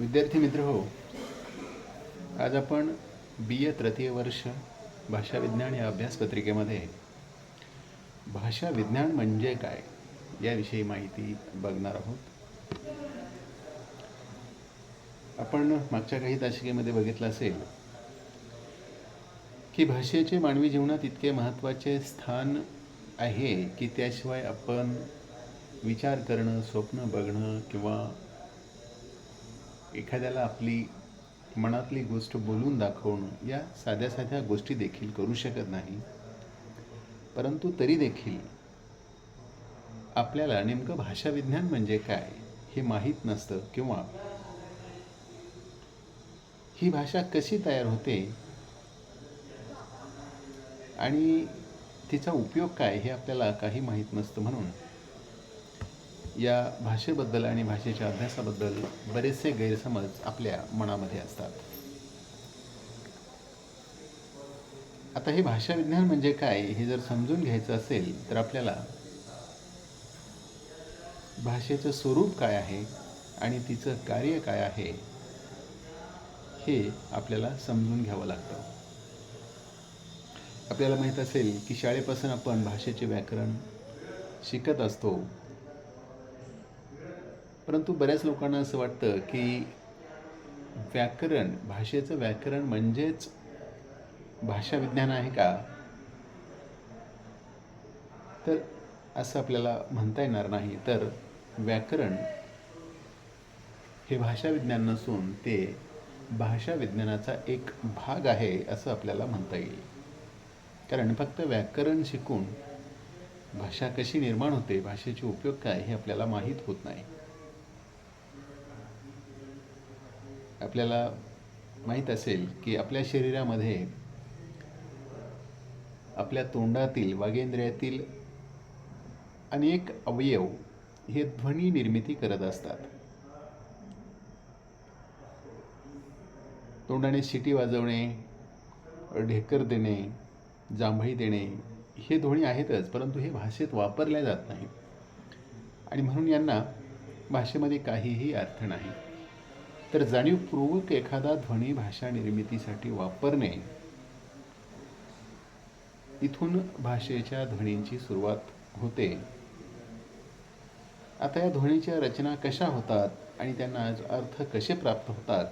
विद्यार्थी मित्र हो आज आपण बी ए तृतीय वर्ष भाषा विज्ञान या अभ्यासपत्रिकेमध्ये भाषा विज्ञान म्हणजे काय याविषयी माहिती बघणार आहोत. आपण मागच्या काही तासिकेमध्ये बघितलं असेल की भाषेचे मानवी जीवनात इतके महत्त्वाचे स्थान आहे की त्याशिवाय आपण विचार करणं स्वप्न बघणं किंवा एखाद्याला आपली मनातली गोष्ट बोलून दाखवणं या साध्या साध्या गोष्टी देखील करू शकत नाही. परंतु तरी देखील आपल्याला नेमकं भाषाविज्ञान म्हणजे काय हे माहीत नसतं किंवा ही भाषा कशी तयार होते आणि तिचा उपयोग काय हे आपल्याला काही माहीत नसतं म्हणून या भाषेबद्दल आणि भाषेच्या अभ्यासाबद्दल बरेचसे गैरसमज आपल्या मनामध्ये असतात. आता हे भाषा विज्ञान म्हणजे काय हे जर समजून घ्यायचं असेल तर आपल्याला भाषेचं स्वरूप काय आहे आणि तिचं कार्य काय आहे हे आपल्याला समजून घ्यावं लागतं. आपल्याला माहीत असेल की शाळेपासून आपण भाषेचे व्याकरण शिकत असतो. परंतु बऱ्याच लोकांना असं वाटतं की व्याकरण भाषेचं व्याकरण म्हणजेच भाषा विज्ञान आहे का? तर असं आपल्याला म्हणता येणार नाही. तर व्याकरण हे भाषा विज्ञान नसून ते भाषा विज्ञानाचा एक भाग आहे असं आपल्याला म्हणता येईल. कारण फक्त व्याकरण शिकून भाषा कशी निर्माण होते भाषेचे उपयोग काय हे आपल्याला माहीत होत नाही. आपल्याला माहीत असेल की आपल्या शरीरामध्ये आपल्या तोंडातील वागेंद्रियातील अनेक अवयव हे ध्वनी निर्मिती करत असतात. तोंडाने शिटी वाजवणे ढेकर देणे जांभई देणे हे ध्वनी आहेतच परंतु हे भाषेत वापरल्या जात नाही आणि म्हणून यांना भाषेमध्ये काहीही अर्थ नाही. तर जाणीवपूर्वक एखादा ध्वनी भाषा निर्मितीसाठी वापरणे इथून भाषेच्या ध्वनींची सुरुवात होते. आता या ध्वनीच्या रचना कशा होतात आणि त्यांना अर्थ कसे प्राप्त होतात?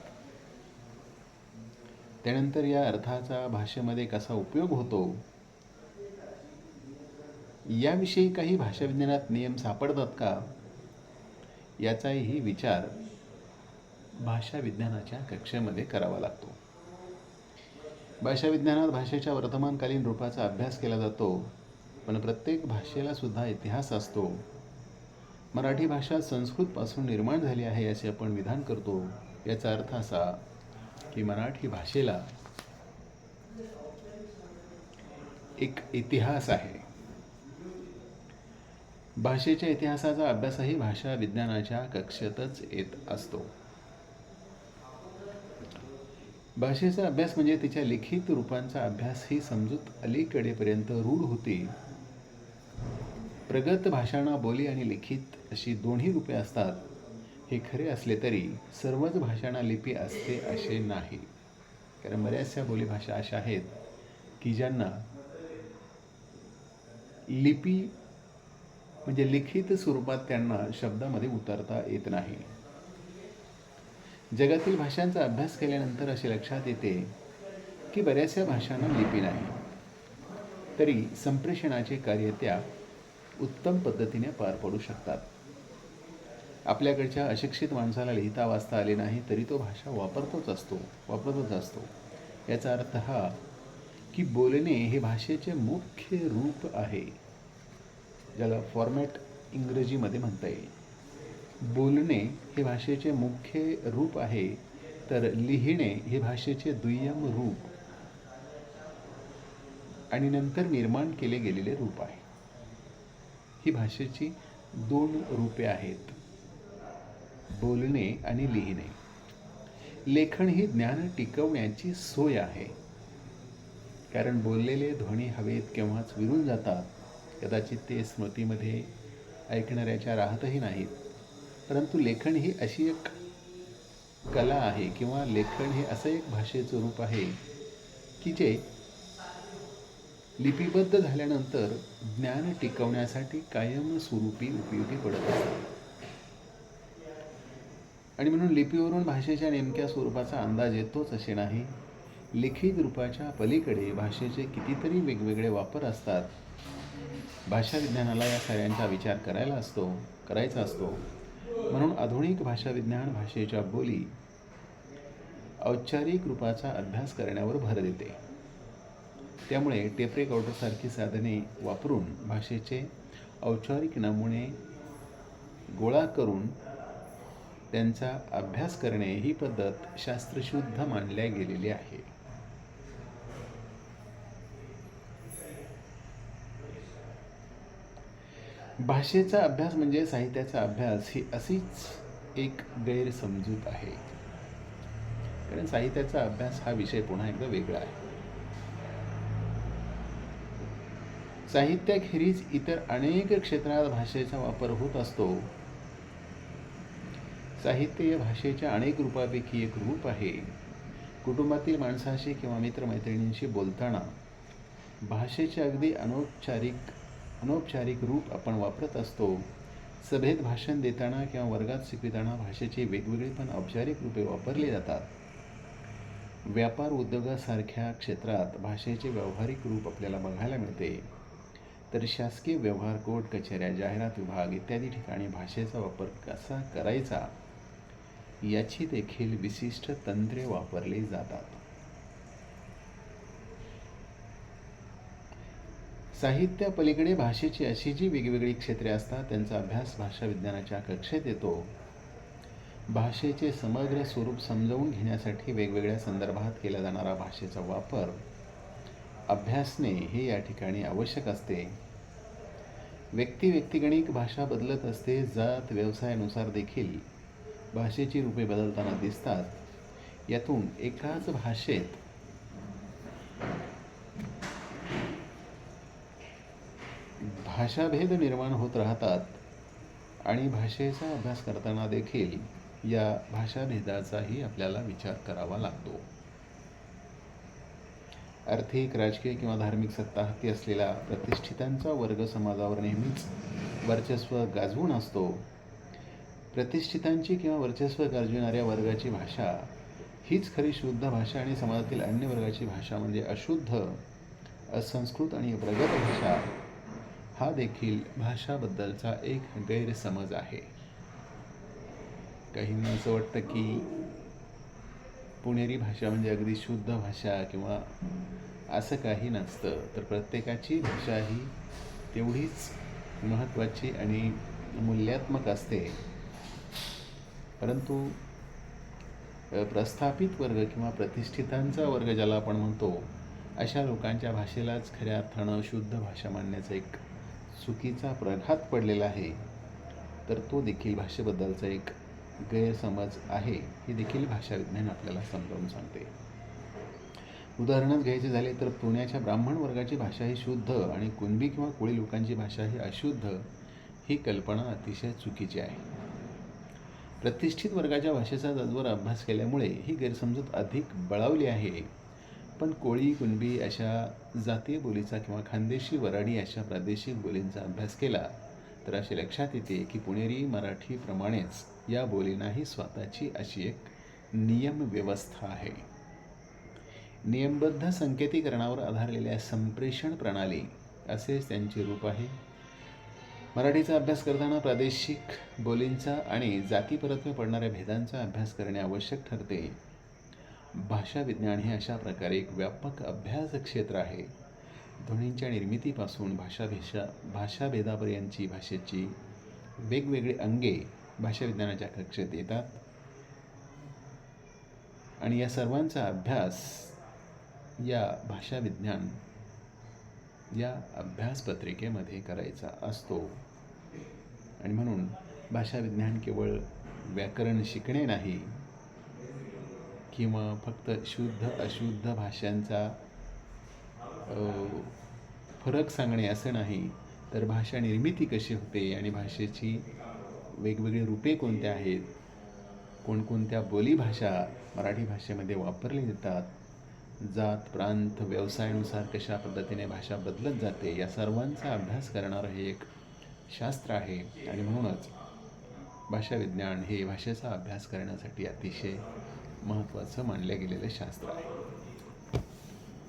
त्यानंतर या अर्थाचा भाषेमध्ये कसा उपयोग होतो? याविषयी काही भाषाविज्ञानात नियम सापडतात का? याचाही विचार भाषा विज्ञानाच्या कक्षेमध्ये करावा लागतो. भाषा विज्ञानात भाषेच्या वर्तमानकालीन रूपाचा अभ्यास केला जातो पण प्रत्येक भाषेला सुद्धा इतिहास असतो. मराठी भाषा संस्कृतपासून निर्माण झाली आहे असे आपण विधान करतो. याचा अर्थ असा की मराठी भाषेला एक इतिहास आहे. भाषेच्या इतिहासाचा अभ्यासही भाषा विज्ञानाच्या कक्षेतच येत असतो. भाषेचा अभ्यास म्हणजे तिच्या लिखित रूपांचा अभ्यास ही समजूत अलीकडेपर्यंत रूढ होती. प्रगत भाषांना बोली आणि लिखित अशी दोन्ही रूपे असतात. हे खरे असले तरी सर्वच भाषांना लिपी असते असे नाही. कारण बऱ्याचशा बोलीभाषा अशा आहेत की ज्यांना लिपी म्हणजे लिखित स्वरूपात त्यांना शब्दामध्ये उतरता येत नाही. जगातील भाषांचा अभ्यास केल्यानंतर असे लक्षात येते की बऱ्याचशा भाषांना लिपी नाही. तरी संप्रेषणाचे कार्य त्या उत्तम पद्धतीने पार पडू शकतात. आपल्याकडच्या अशिक्षित माणसाला लिहिता वाचता आले नाही तरी तो भाषा वापरतोच असतो वापरतच असतो. याचा अर्थ हा की बोलणे हे भाषेचे मुख्य रूप आहे ज्याला फॉर्मॅट इंग्रजीमध्ये म्हणता येईल. बोलणे हे भाषेचे मुख्य रूप आहे तर लिहिणे हे भाषेचे दुय्यम रूप आणि नंतर निर्माण केले गेलेले रूप आहे. ही भाषेची दोन रूपे आहेत बोलणे आणि लिहिणे. लेखन ही ज्ञान टिकवण्याची सोय आहे. कारण बोललेले ध्वनी हवेत केव्हाच विरून जातात कदाचित ते स्मृतीमध्ये ऐकणाऱ्याच्या राहतही नाहीत. परंतु लेखन ही अशी एक कला आहे किंवा लेखन हे असं एक भाषेचं रूप आहे की जे लिपिबद्ध झाल्यानंतर ज्ञान टिकवण्यासाठी कायमस्वरूपी उपयोगी पडत असतात आणि म्हणून लिपीवरून भाषेच्या नेमक्या स्वरूपाचा अंदाज येतोच असे नाही. लिखित रूपाच्या पलीकडे भाषेचे कितीतरी वेगवेगळे वापर असतात. भाषा विज्ञानाला या सगळ्यांचा विचार करायला असतो करायचा असतो. म्हणून आधुनिक भाषा विज्ञान भाषेच्या बोली औपचारिक रूपाचा अभ्यास करण्यावर भर देते. त्यामुळे टेप रेकॉर्डरसारखी साधने वापरून भाषेचे औपचारिक नमुने गोळा करून त्यांचा अभ्यास करणे ही पद्धत शास्त्रशुद्ध मानल्या गेलेली आहे. भाषेचा अभ्यास म्हणजे साहित्याचा अभ्यास ही अशीच एक गैरसमजूत आहे. कारण साहित्याचा अभ्यास हा विषय पुन्हा एकदा वेगळा आहे. साहित्याखेरीज इतर अनेक क्षेत्रात भाषेचा वापर होत असतो. साहित्य या भाषेच्या अनेक रूपापैकी एक रूप आहे. कुटुंबातील माणसाशी किंवा मित्रमैत्रिणींशी बोलताना भाषेचे अगदी अनौपचारिक अनौपचारिक रूप आपण वापरत असतो. सभेत भाषण देताना किंवा वर्गात शिकविताना भाषेचे वेगवेगळे पण औपचारिक रूपे वापरली जातात. व्यापार उद्योगासारख्या क्षेत्रात भाषेचे व्यावहारिक रूप आपल्याला बघायला मिळते. तर शासकीय व्यवहार कोर्ट कचेऱ्या जाहिरात विभाग इत्यादी ठिकाणी भाषेचा वापर कसा करायचा? याची देखील विशिष्ट तंत्रे वापरली जातात. साहित्य पलीकडे भाषेची अशी जी वेगवेगळी क्षेत्रे असतात त्यांचा अभ्यास भाषा विज्ञानाच्या कक्षेत येतो. भाषेचे समग्र स्वरूप समजावून घेण्यासाठी वेगवेगळ्या संदर्भात केला जाणारा भाषेचा वापर अभ्यासणे हे या ठिकाणी आवश्यक असते. व्यक्ती व्यक्तिगणिक भाषा बदलत असते जात व्यवसायानुसार देखील भाषेची रूपे बदलताना दिसतात. यातून एकाच भाषेत भाषाभेद निर्माण होत राहतात आणि भाषेचा अभ्यास करताना देखील या भाषाभेदाचाही आपल्याला विचार करावा लागतो. आर्थिक राजकीय किंवा धार्मिक सत्ता हाती असलेला प्रतिष्ठितांचा वर्ग समाजावर नेहमीच वर्चस्व गाजवून असतो. प्रतिष्ठितांची किंवा वर्चस्व गाजविणाऱ्या वर्गाची भाषा हीच खरी शुद्ध भाषा आणि समाजातील अन्य वर्गाची भाषा म्हणजे अशुद्ध असंस्कृत आणि प्रगत भाषा. हा देखील भाषाबद्दलचा एक गैरसमज आहे. काहींना असं वाटतं की पुणेरी भाषा म्हणजे अगदी शुद्ध भाषा किंवा असं काही नसतं. तर प्रत्येकाची भाषा ही तेवढीच महत्त्वाची आणि मूल्यात्मक असते. परंतु प्रस्थापित वर्ग किंवा प्रतिष्ठितांचा वर्ग ज्याला आपण म्हणतो अशा लोकांच्या भाषेलाच खऱ्या अर्थानं शुद्ध भाषा मानण्याचा एक चुकीचा प्रघात पडलेला आहे तर तो देखील भाषेबद्दलचा एक गैरसमज आहे ही देखील भाषा विज्ञान आपल्याला समजावून सांगते. उदाहरणच घ्यायचे झाले तर पुण्याच्या ब्राह्मण वर्गाची भाषा ही शुद्ध आणि कुणबी किंवा कोळी लोकांची भाषा ही अशुद्ध ही कल्पना अतिशय चुकीची आहे. प्रतिष्ठित वर्गाच्या भाषेचा जजवर अभ्यास केल्यामुळे ही गैरसमजूत अधिक बळावली आहे. पण कोळी कुणबी अशा जातीय बोलीचा किंवा खानदेशी वराडी अशा प्रादेशिक बोलींचा अभ्यास केला तर असे लक्षात येते की पुणेरी मराठीप्रमाणेच या बोलींनाही स्वतःची अशी एक नियम व्यवस्था आहे. नियमबद्ध संकेतीकरणावर आधारलेल्या संप्रेषण प्रणाली असेच त्यांचे रूप आहे. मराठीचा अभ्यास करताना प्रादेशिक बोलींचा आणि जातीपरत्वे पडणाऱ्या भेदांचा अभ्यास करणे आवश्यक ठरते. भाषा विज्ञान हे अशा प्रकारे एक व्यापक अभ्यास क्षेत्र आहे. ध्वनींच्या निर्मितीपासून भाषाभेषा भाषाभेदापर्यंतची भाषेची वेगवेगळी अंगे भाषाविज्ञानाच्या कक्षेत येतात. आणि या सर्वांचा अभ्यास या भाषाविज्ञान या अभ्यासपत्रिकेमध्ये करायचा असतो. आणि म्हणून भाषाविज्ञान केवळ व्याकरण शिकणे नाही किंवा फक्त शुद्ध अशुद्ध भाषांचा फरक सांगणे असं नाही तर भाषा निर्मिती कशी होते आणि भाषेची वेगवेगळी रूपे कोणत्या आहेत? कोणकोणत्या बोलीभाषा मराठी भाषेमध्ये वापरली जातात? जात प्रांत व्यवसायानुसार कशा पद्धतीने भाषा बदलत जाते? या सर्वांचा अभ्यास करणारं हे एक शास्त्र आहे आणि म्हणूनच भाषा विज्ञान हे भाषेचा अभ्यास करण्यासाठी अतिशय महत्त्वाचं मानलं गेलेलं शास्त्र आहे.